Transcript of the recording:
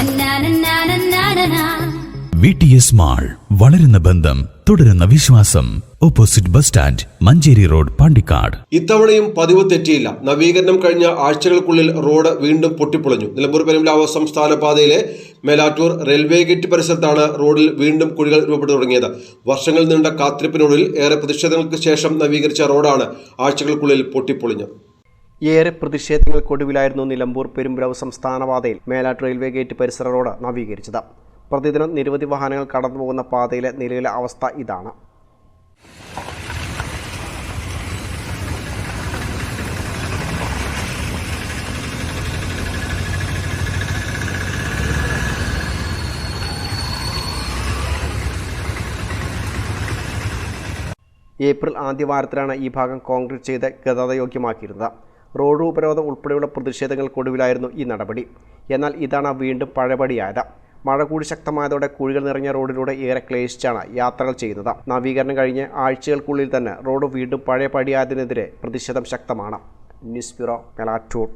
Na-na-na-na-na-na-na. V T S mall വളരുന്ന ബന്ധം തുടരുന്ന വിശ്വാസം. Opposite bus stand Manjeri road Pandikkad. ഇത്തവണയും പതിവ് തെറ്റിയില്ല. നവീകരണം കഴിഞ്ഞ ആഴ്ചകൾക്കുള്ളിൽ റോഡ് വീണ്ടും പൊട്ടിപ്പൊളിഞ്ഞു. നിലമ്പൂർ പെരുമ്പാവൂർ സംസ്ഥാന പാതയിലെ മേലാറ്റൂർ റെയിൽവേ ഗേറ്റ് പരിസരത്താണ് റോഡിൽ വീണ്ടും കുഴികൾ രൂപപ്പെട്ടു തുടങ്ങിയത്. വർഷങ്ങൾ നീണ്ട കാത്തിരിപ്പിനൊടുവിൽ ഏറെ പ്രതിഷേധങ്ങൾക്ക് ശേഷം നവീകരിച്ച റോഡാണ് ആഴ്ചകൾക്കുള്ളിൽ പൊട്ടിപ്പൊളിഞ്ഞത്. ഏറെ പ്രതിഷേധങ്ങൾക്കൊടുവിലായിരുന്നു നിലമ്പൂർ പെരുമ്പ്രാവ് സംസ്ഥാനപാതയിൽ മേലാട്ട് റെയിൽവേ ഗേറ്റ് പരിസര റോഡ് നവീകരിച്ചത്. പ്രതിദിനം നിരവധി വാഹനങ്ങൾ കടന്നുപോകുന്ന പാതയിലെ നിലവിലെ അവസ്ഥ ഇതാണ്. ഏപ്രിൽ ആദ്യവാരത്തിലാണ് ഈ ഭാഗം കോൺക്രീറ്റ് ചെയ്ത് ഗതാഗതയോഗ്യമാക്കിയിരുന്നത്. റോഡ് ഉപരോധം ഉൾപ്പെടെയുള്ള പ്രതിഷേധങ്ങൾക്കൊടുവിലായിരുന്നു ഈ നടപടി. എന്നാൽ ഇതാണ് വീണ്ടും പഴപടിയായത്. മഴ കൂടി ശക്തമായതോടെ കുഴികൾ നിറഞ്ഞ റോഡിലൂടെ ഏറെ ക്ലേശിച്ചാണ് യാത്രകൾ ചെയ്യുന്നത്. നവീകരണം കഴിഞ്ഞ് ആഴ്ചകൾക്കുള്ളിൽ തന്നെ റോഡ് വീണ്ടും പഴയ പടിയായതിനെതിരെ പ്രതിഷേധം ശക്തമാണ്. News bureau Melattur